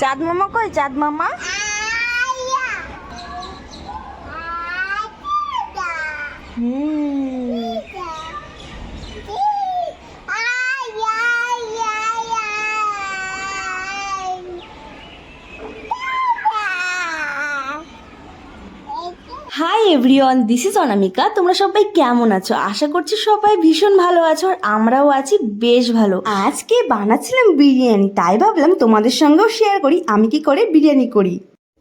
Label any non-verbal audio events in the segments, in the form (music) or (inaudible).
ચાંદ મામા કોઈ ચાંદ મામા? હમ. Hi everyone this is Anamika তোমরা সবাই কেমন আছো? আশা করছি সবাই ভীষণ ভালো আছো আর আমরাও আছি বেশ ভালো। আজকে বানাচ্ছিলাম বিরিয়ানি, তাই ভাবলাম তোমাদের সঙ্গেও শেয়ার করি, আমি কি করে বিরিয়ানি করি?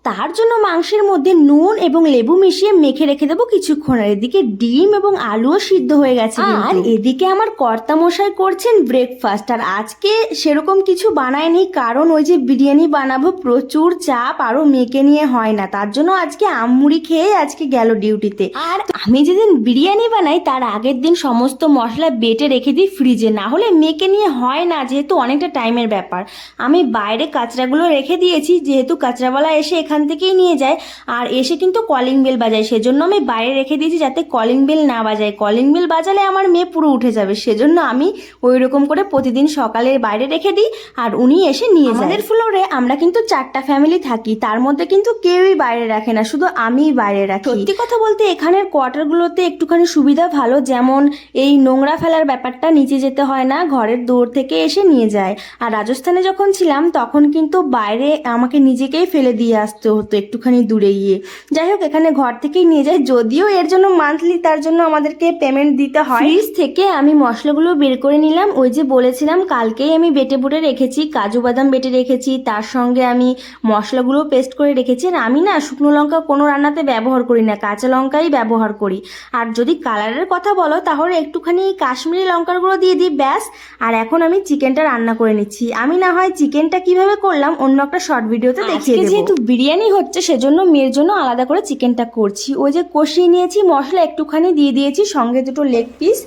তার জন্য মাংসের মধ্যে নুন এবং লেবু মিশিয়ে মেখে রেখে দেবো কিছুক্ষণ আর এদিকে ডিম এবং আলুও সিদ্ধ হয়ে গেছে আর এদিকে আমার কর্তা মশাই করছেন ব্রেকফাস্ট আর আজকে সেরকম কিছু বানায়নি কারণ ওই যে বিরিয়ানি বানাবো প্রচুর চাপ আরও মেখে নিয়ে হয় না। তার জন্য আজকে আমমুড়ি খেয়ে আজকে গেল ডিউটিতে। আর আমি যেদিন বিরিয়ানি বানাই তার আগের দিন সমস্ত মশলা বেটে রেখে দিই ফ্রিজে না হলে মেখে নিয়ে হয় না যেহেতু অনেকটা টাইমের ব্যাপার। আমি বাইরে কাঁচরাগুলো রেখে দিয়েছি যেহেতু কাঁচরাওয়ালা এসে এখান থেকেই নিয়ে যায়। আর এসে কিন্তু কলিং বেল বাজায়। সেজন্য আমি বাইরে রেখে দিয়েছি যাতে কলিং বেল না বাজায়। কলিং বেল বাজালে আমার মেয়ে পুরো উঠে যাবে। সেজন্য আমি ওই রকম করে প্রতিদিন সকালে বাইরে রেখে দিই আর উনি এসে নিয়ে যায়। আমাদের ফ্লোরে আমরা কিন্তু চারটা ফ্যামিলি থাকি। তার মধ্যে কিন্তু কেউই বাইরে রাখে না। শুধু আমিই বাইরে রাখি। সত্যি কথা বলতে এখানের কোয়ার্টারগুলোতে একটুখানি সুবিধা ভালো। যেমন এই নোংরা ফেলার ব্যাপারটা নিচে যেতে হয় না ঘরের দৌড় থেকে এসে নিয়ে যায়। আর রাজস্থানে যখন ছিলাম তখন কিন্তু বাইরে আমাকে নিজেকেই ফেলে দিয়ে আসতে। হতো একটুখানি দূরে গিয়ে। যাই হোক এখানে ঘর থেকেই নিয়ে যায় যদিও এর জন্য মান্থলি তার জন্য আমাদেরকে পেমেন্ট দিতে হয়। ফ্রিজ থেকে আমি মশলাগুলো বের করে নিলাম। ওই যে বলেছিলাম কালকেই আমি বেটে বুটে রেখেছি কাজু বাদাম বেটে রেখেছি তার সঙ্গে আমি মশলাগুলো পেস্ট করে রেখেছি। আর আমি না শুকনো লঙ্কা কোনো রান্নাতে ব্যবহার করি না কাঁচা লঙ্কাই ব্যবহার করি। আর যদি কালারের কথা বলো তাহলে একটুখানি কাশ্মীরি লঙ্কার গুঁড়ো দিয়ে দিই ব্যাস। আর এখন আমি চিকেনটা রান্না করে নিচ্ছি। আমি না হয় চিকেনটা কীভাবে করলাম অন্য একটা শর্ট ভিডিওতে দেখিয়ে যেহেতু বিরিয়ানি হচ্ছে সেজন্য মেয়ের জন্য আলাদা করে চিকেনটা করছি। ওই যে কষিয়ে নিয়েছি মশলা একটুখানি দিয়ে দিয়েছি, সঙ্গে দুটো লেগ পিস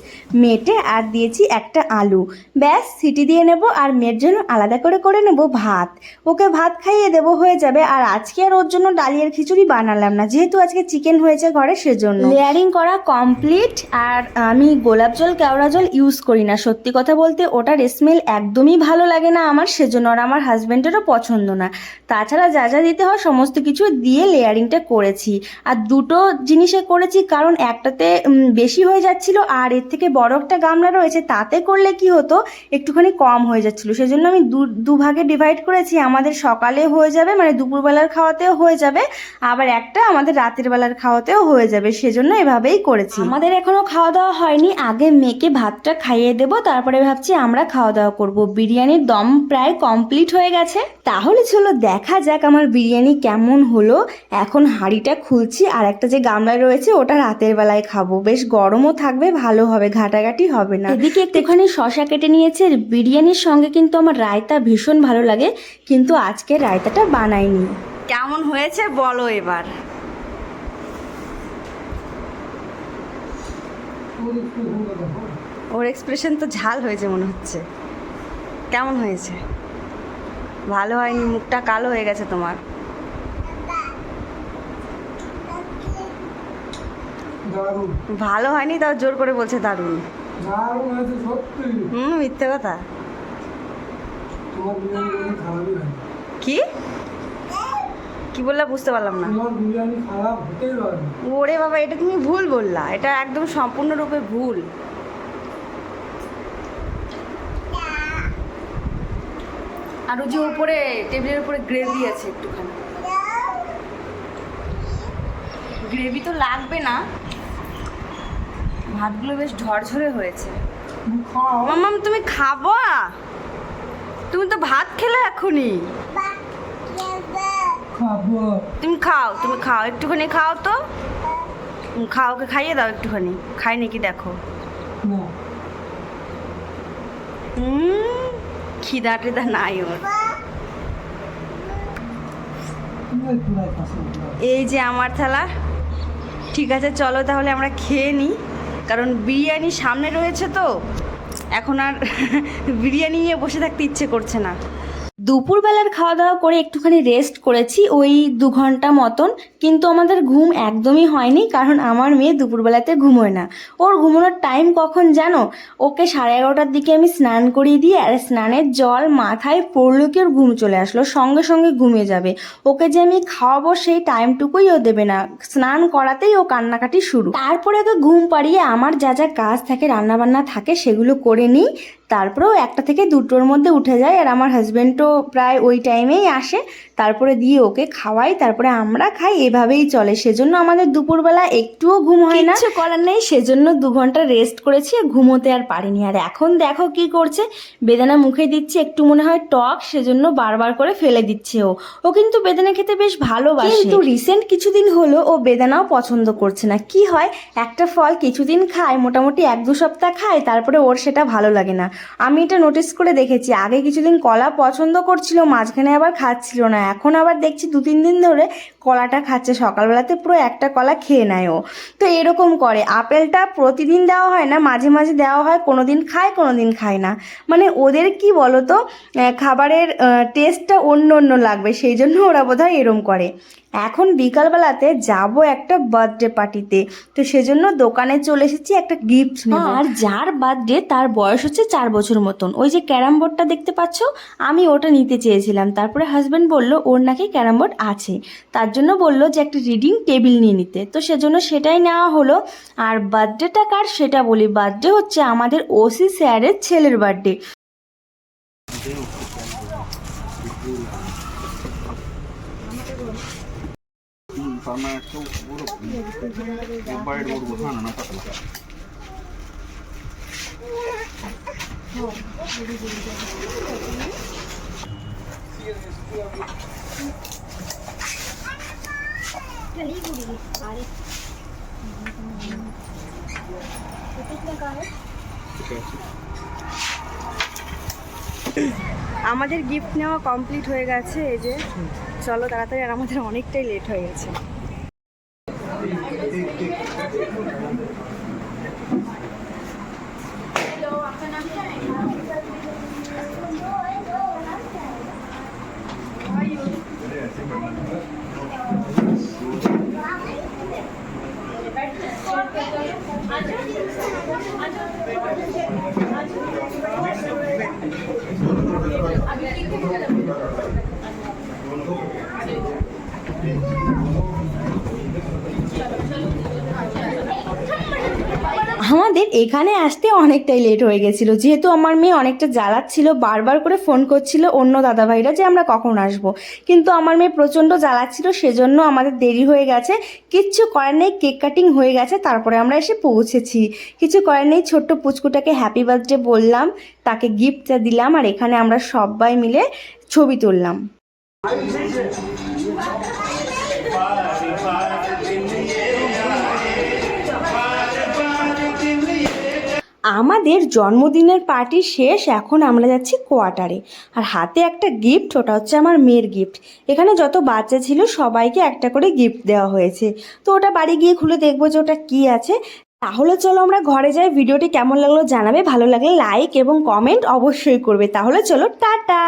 মেটে আর দিয়েছি একটা আলু। ব্যাস, সিটি দিয়ে নেব আর মেয়ের জন্য আলাদা করে করে নেব ভাত। ওকে ভাত খাইয়ে দেবো হয়ে যাবে আর আজকে আর ওর জন্য ডালিয়ার খিচুড়ি বানালাম না, যেহেতু আজকে চিকেন হয়েছে ঘরে সেজন্য। লেয়ারিং করা কমপ্লিট আর আমি গোলাপ জল, কেওড়া জল ইউজ করি না। সত্যি কথা বলতে ওটার স্মেল একদমই ভালো লাগে না আমার, সেজন্য আর আমার হাজব্যান্ডেরও পছন্দ না। তাছাড়া যা যা দিতে হয় সমস্ত কিছু দিয়ে লেয়ারিংটা করেছি। আর দুটো জিনিসে করেছি, কারণ একটাতে বেশি হয়ে যাচ্ছিল, আর এর থেকে বড় একটা গামলা রয়েছে, তাতে করলে কি হতো, একটুখানি কম হয়ে যাচ্ছিল। সেজন্য আমি দু দুভাগে ডিভাইড করেছি, আমাদের সকালে হয়ে যাবে মানে দুপুরবেলার খাওয়াতেও হয়ে যাবে, আবার একটা আমাদের রাতের বেলার খাওয়াতেও হয়ে যাবে, সেজন্য এভাবেই করেছি। আমাদের এখনও খাওয়া দাওয়া হয়নি, আগে মেয়েকে ভাতটা খাইয়ে দেবো, তারপরে ভাবছি আমরা খাওয়া দাওয়া করব। বিরিয়ানির দম প্রায় কমপ্লিট হয়ে গেছে। তাহলে চলো দেখা যাক আমার বিরিয়ানি কেমন হলো? এখন হাঁড়িটা খুলছি আর একটা যে গামলায় রয়েছে ওটা রাতের বেলায় খাব। বেশ গরমও থাকবে ভালো হবে ঘাটাঘাটি হবে না। এদিকে একটুখানি শশা কেটে নিয়েছে বিরিয়ানির সঙ্গে কিন্তু আমার রায়তা ভীষণ ভালো লাগে কিন্তু আজকে রায়তাটা বানাইনি। কেমন হয়েছে বলো এবার? ওর এক্সপ্রেশন তো ঝাল হয়েছে মনে হচ্ছে। কেমন হয়েছে? ভালো হয়নি মুখটা কালো হয়ে গেছে তোমার। দারুণ। ভালো হয়নি তাও জোর করে বলছে দারুণ। দারুণ হয়েছে সত্যি। হুম মিথ্যে কথা। তোমার বিরিয়ানি খারাপই হয় কি? কি বললা বুঝতে পারলাম না। তোমার বিরিয়ানি খারাপ হতেই পারে না। ওরে বাবা এটা তুমি ভুল বললা। এটা একদম সম্পূর্ণরূপে ভুল। আর ওই যে উপরে টেবিলের উপরে গ্রেভি আছে একটুখানি। গ্রেভি তো লাগবে না। ভাতগুলো বেশ ঝরঝরে হয়েছে। মামাম তুমি খাব? তুমি তো ভাত খেলে এখনই। তুমি খাও তুমি খাও একটুখানি খাও তো। উম, খাও ওকে খাইয়ে দাও একটুখানি। খাই নাকি দেখো। খিদা টিদা নাই ওর। এই যে আমার থালা। ঠিক আছে চলো তাহলে আমরা খেয়ে নিই কারণ বিরিয়ানি সামনে রয়েছে তো এখন আর (laughs) বিরিয়ানি নিয়ে বসে থাকতে ইচ্ছে করছে না। দুপুরবেলার খাওয়া দাওয়া করে একটুখানি রেস্ট করেছি ওই দু ঘণ্টা মতন। কিন্তু আমাদের ঘুম একদমই হয়নি, কারণ আমার মেয়ে দুপুরবেলাতে ঘুমোয় না। ওর ঘুমানোর টাইম কখন জানো? ওকে সাড়ে এগারোটার দিকে আমি স্নান করিয়ে দিয়ে আর স্নানের জল মাথায় পড়ল কি ওর ঘুম চলে আসলো? সঙ্গে সঙ্গে ঘুমিয়ে যাবে। ওকে যে আমি খাওয়াবো সেই টাইমটুকুই ও দেবে না। স্নান করাতেই ও কান্নাকাটি শুরু। তারপরে ওকে ঘুম পাড়িয়ে আমার যা যা কাজ থাকে, রান্নাবান্না থাকে সেগুলো করে নিই। তারপরেও একটা থেকে দুটোর মধ্যে উঠে যায়। আর আমার হাজব্যান্ডও প্রায় ওই টাইমেই আসে। তারপরে দিয়ে ওকে খাওয়াই তারপরে আমরা খাই। এভাবেই চলে। সেজন্য আমাদের দুপুরবেলা একটুও ঘুম হয় না। কিছু করার নেই। সেজন্য দু ঘণ্টা রেস্ট করেছি আর ঘুমোতে আর পারিনি। আর এখন দেখো কি করছে। বেদানা মুখে দিচ্ছে একটু মনে হয় টক সেজন্য বারবার করে ফেলে দিচ্ছে ও। ও কিন্তু বেদানা খেতে বেশ ভালোবাসে। কিন্তু রিসেন্ট কিছুদিন হলো ও বেদানাও পছন্দ করছে না। কি হয়? একটা ফল কিছুদিন খায় মোটামুটি এক দু সপ্তাহ খায় তারপরে ওর সেটা ভালো লাগে না। আমি এটা নোটিস করে দেখেছি। আগে কিছুদিন কলা পছন্দ করছিল, মাঝখানে আবার খাচ্ছিল না। এখন আবার দেখছি দু তিন দিন ধরে কলাটা খাচ্ছে, সকালবেলাতে পুরো একটা কলা খেয়ে নেয় ও। তো এরকম করে। আপেলটা প্রতিদিন দেওয়া হয় না, মাঝে মাঝে দেওয়া হয় কোনো দিন খায় কোনো দিন খায় না। মানে ওদের কি বলো তো খাবারের টেস্টটা অন্য অন্য লাগবে, সেই জন্য ওরা বোধহয় এরম করে। এখন বিকালবেলাতে যাব একটা বার্থডে পার্টিতে তো সেজন্য দোকানে চলে এসেছি একটা গিফট আর যার বার্থডে তার বয়স হচ্ছে চার বছর মতন। ওই যে ক্যারাম বোর্ডটা দেখতে পাচ্ছ? আমি ওটা নিতে চেয়েছিলাম। তারপরে হাজব্যান্ড বলল, ওর নাকি ক্যারাম বোর্ড আছে। তার জন্য বলল যে একটা রিডিং টেবিল নিয়ে নিতে। তো সেজন্য সেটাই নেওয়া হলো। আর বার্থডেটা কার সেটা বলি। বার্থডে হচ্ছে আমাদের ওসি স্যারের ছেলের বার্থডে আমাদের গিফট নেওয়া কমপ্লিট হয়ে গেছে, এই যে। চলো তাড়াতাড়ি, আর আমাদের অনেকটাই লেট হয়ে গেছে। আমাদের এখানে আসতে অনেকটাই লেট হয়ে গেছিল। যেহেতু আমার মেয়ে অনেকটা জ্বালাচ্ছিল, বারবার করে ফোন করছিল অন্য দাদাভাইরা যে আমরা কখন আসব। কিন্তু আমার মেয়ে প্রচণ্ড জ্বালাচ্ছিল, সেজন্য আমাদের দেরি হয়ে গেছে। কিচ্ছু করার নেই কেক কাটিং হয়ে গেছে, তারপরে আমরা এসে পৌঁছেছি। কিছু করার নেই, ছোট্ট পুচকুটাকে হ্যাপি বার্থডে বললাম, তাকে গিফটটা দিলাম, আর এখানে আমরা সবাই মিলে ছবি তুললাম। আমাদের জন্মদিনের পার্টি শেষ, এখন আমরা যাচ্ছি কোয়ার্টারে। আর হাতে একটা গিফট ওটা হচ্ছে আমার মেয়ের গিফট এখানে যত বাচ্চা ছিল, সবাইকে একটা করে গিফট দেওয়া হয়েছে। তো ওটা বাড়ি গিয়ে খুলে দেখব যে ওটা কী আছে। তাহলে চলো আমরা ঘরে যাই, ভিডিওটি কেমন লাগল জানাবে। ভালো লাগলে লাইক এবং কমেন্ট অবশ্যই করবে। তাহলে চলো, টাটা!